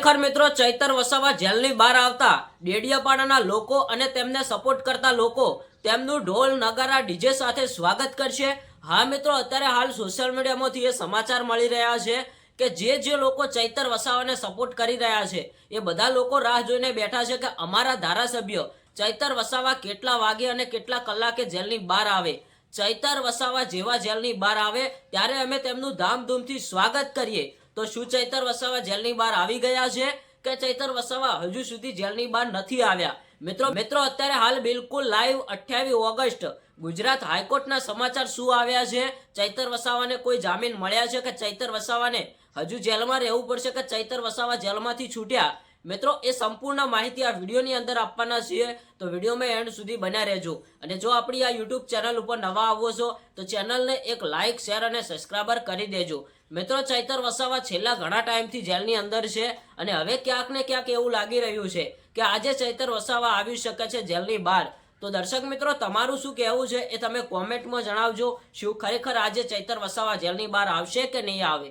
ખરેખર મિત્રો ચૈતર વસાવા જેલની બહાર આવતા ડેડિયાપાડાના લોકો અને તેમને સપોર્ટ કરતા લોકો તેમનું ઢોલ નગારા ડીજે સાથે સ્વાગત કરશે. હા મિત્રો, અત્યારે હાલ સોશિયલ મીડિયામાંથી એ સમાચાર મળી રહ્યા છે કે જે જે લોકો ચૈતર વસાવાને સપોર્ટ કરી રહ્યા છે, એ બધા લોકો રાહ જોઈને બેઠા છે કે અમારા ધારાસભ્ય ચૈતર વસાવા કેટલા વાગે અને કેટલા કલાકે જેલની બહાર આવે. ચૈતર વસાવા જેવા જેલની બહાર આવે, ત્યારે અમે તેમનું ધામધૂમથી સ્વાગત કરીએ. તો શું ચૈતર વસાવા જેલની બહાર આવી ગયા છે કે ચૈતર વસાવા હજુ સુધી જેલની બહાર નથી આવ્યા? મિત્રો મિત્રો, અત્યારે હાલ બિલકુલ લાઈવ અઠ્યાવીસ ઓગસ્ટ. ગુજરાત હાઈકોર્ટના સમાચાર શું આવ્યા છે? ચૈતર વસાવાને કોઈ જામીન મળ્યા છે કે ચૈતર વસાવાને હજુ જેલમાં રહેવું પડશે કે ચૈતર વસાવા જેલમાંથી છૂટ્યા? મિત્રો, એ સંપૂર્ણ માહિતી આ વિડીયોની અંદર આપવાના છીએ. તો વિડીયોમાં એન્ડ સુધી બન્યા રહેજો. અને જો આપણી આ યુટ્યુબ ચેનલ ઉપર નવા આવો છો, તો ચેનલને એક લાઇક શેર અને સબસ્ક્રાઈબર કરી દેજો. મિત્રો, ચૈતર વસાવા છેલ્લા ઘણા ટાઈમથી જેલની અંદર છે અને હવે ક્યાંક ને ક્યાંક એવું લાગી રહ્યું છે કે આજે ચૈતર વસાવા આવી શકે છે જેલની બહાર. તો દર્શક મિત્રો, તમારું શું કહેવું છે એ તમે કોમેન્ટમાં જણાવજો. શું ખરેખર આજે ચૈતર વસાવા જેલની બહાર આવશે કે નહીં આવે?